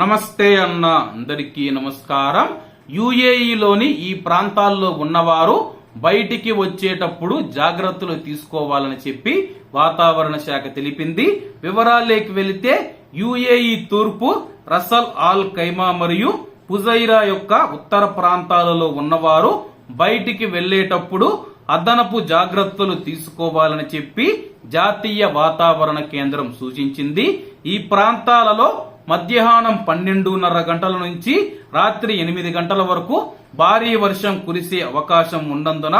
నమస్తే అన్న అందరికీ నమస్కారం. యుఏఈలోని ఈ ప్రాంతాల్లో ఉన్నవారు బయటికి వచ్చేటప్పుడు జాగ్రత్తలు తీసుకోవాలని చెప్పి వాతావరణ శాఖ తెలిపింది. వివరాల్లోకి వెళితే యుఏఈ తూర్పు రసల్ ఆల్ ఖైమా మరియు పుజైరా యొక్క ఉత్తర ప్రాంతాలలో ఉన్నవారు బయటికి వెళ్ళేటప్పుడు అదనపు జాగ్రత్తలు తీసుకోవాలని చెప్పి జాతీయ వాతావరణ కేంద్రం సూచించింది. ఈ ప్రాంతాలలో మధ్యాహ్నం పన్నెండున్నర గంటల నుంచి రాత్రి ఎనిమిది గంటల వరకు భారీ వర్షం కురిసే అవకాశం ఉన్నందున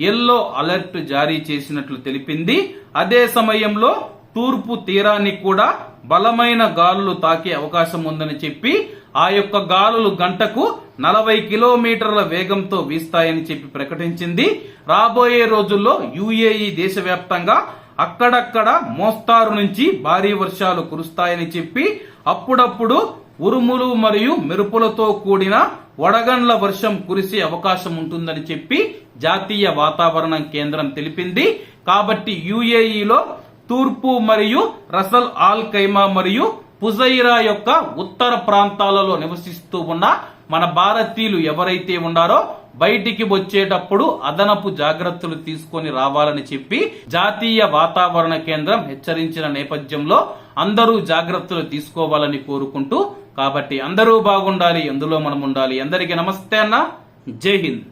ఎల్లో అలర్ట్ జారీ చేసినట్లు తెలిపింది. అదే సమయంలో తూర్పు తీరాన్ని కూడా బలమైన గాలులు తాకే అవకాశం ఉందని చెప్పి ఆ యొక్క గాలులు గంటకు నలభై కిలోమీటర్ల వేగంతో వీస్తాయని చెప్పి ప్రకటించింది. రాబోయే రోజుల్లో యుఏఈ దేశవ్యాప్తంగా అక్కడక్కడ మోస్తారు నుంచి భారీ వర్షాలు కురుస్తాయని చెప్పి అప్పుడప్పుడు ఉరుములు మరియు మెరుపులతో కూడిన వడగండ్ల వర్షం కురిసే అవకాశం ఉంటుందని చెప్పి జాతీయ వాతావరణ కేంద్రం తెలిపింది. కాబట్టి యుఏఈలో తూర్పు మరియు రసల్ ఆల్ ఖైమా మరియు పుజైరా యొక్క ఉత్తర ప్రాంతాలలో నివసిస్తూ ఉన్న మన భారతీయులు ఎవరైతే ఉన్నారో బయటికి వచ్చేటప్పుడు అదనపు జాగ్రత్తలు తీసుకొని రావాలని చెప్పి జాతీయ వాతావరణ కేంద్రం హెచ్చరించిన నేపథ్యంలో అందరూ జాగ్రత్తలు తీసుకోవాలని కోరుకుంటూ కాబట్టి అందరూ బాగుండాలి ఎందులో మనం ఉండాలి. అందరికీ నమస్తే అన్న. జై హింద్.